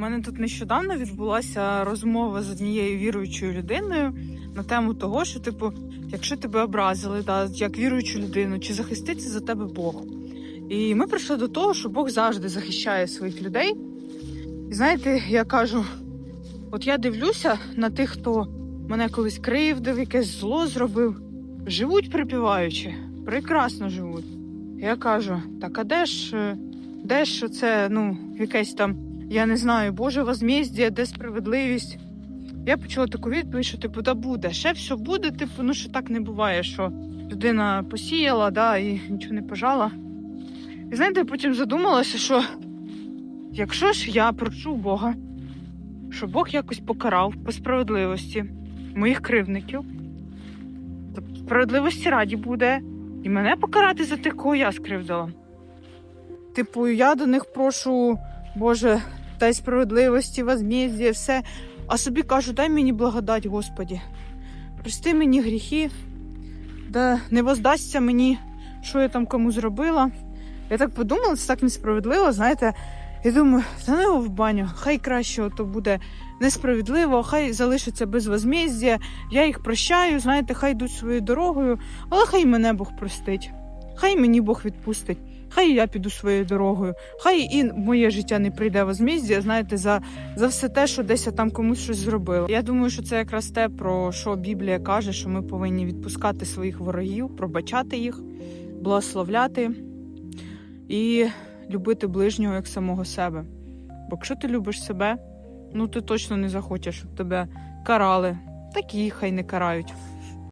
У мене тут нещодавно відбулася розмова з однією віруючою людиною на тему того, що, типу, якщо тебе образили, да, як віруючу людину, чи захиститься за тебе Бог. І ми прийшли до того, що Бог завжди захищає своїх людей. І знаєте, я кажу: от я дивлюся на тих, хто мене колись кривдив, якесь зло зробив, живуть припіваючи, прекрасно живуть. Я кажу: так а де ж, е, де ж це, ну, якесь там, я не знаю, Боже возмездя, де справедливість? Я почула таку відповідь, що типу, да буде, ще все буде, типу, ну що так не буває, що людина посіяла, да, і нічого не пожала. І знаєте, потім задумалася, що якщо ж я прошу Бога, що Бог якось покарав по справедливості моїх кривдників, то справедливості раді буде і мене покарати за тих, кого я скривдила. Типу, я до них прошу, Боже, дай справедливості, возмездя, все. А собі кажу, дай мені благодать, Господі. Прости мені гріхи, да не воздасться мені, що я там кому зробила. Я так подумала, це так несправедливо, знаєте. Я думаю, та не в баню, хай краще то буде несправедливо, хай залишиться без возмездя. Я їх прощаю, знаєте, хай йдуть своєю дорогою, але хай мене Бог простить. Хай мені Бог відпустить, хай я піду своєю дорогою, хай і моє життя не прийде возмездя, знаєте, за, за все те, що десь я там комусь щось зробила. Я думаю, що це якраз те, про що Біблія каже, що ми повинні відпускати своїх ворогів, пробачати їх, благословляти і любити ближнього як самого себе. Бо якщо ти любиш себе, ну ти точно не захочеш, щоб тебе карали. Такі хай не карають.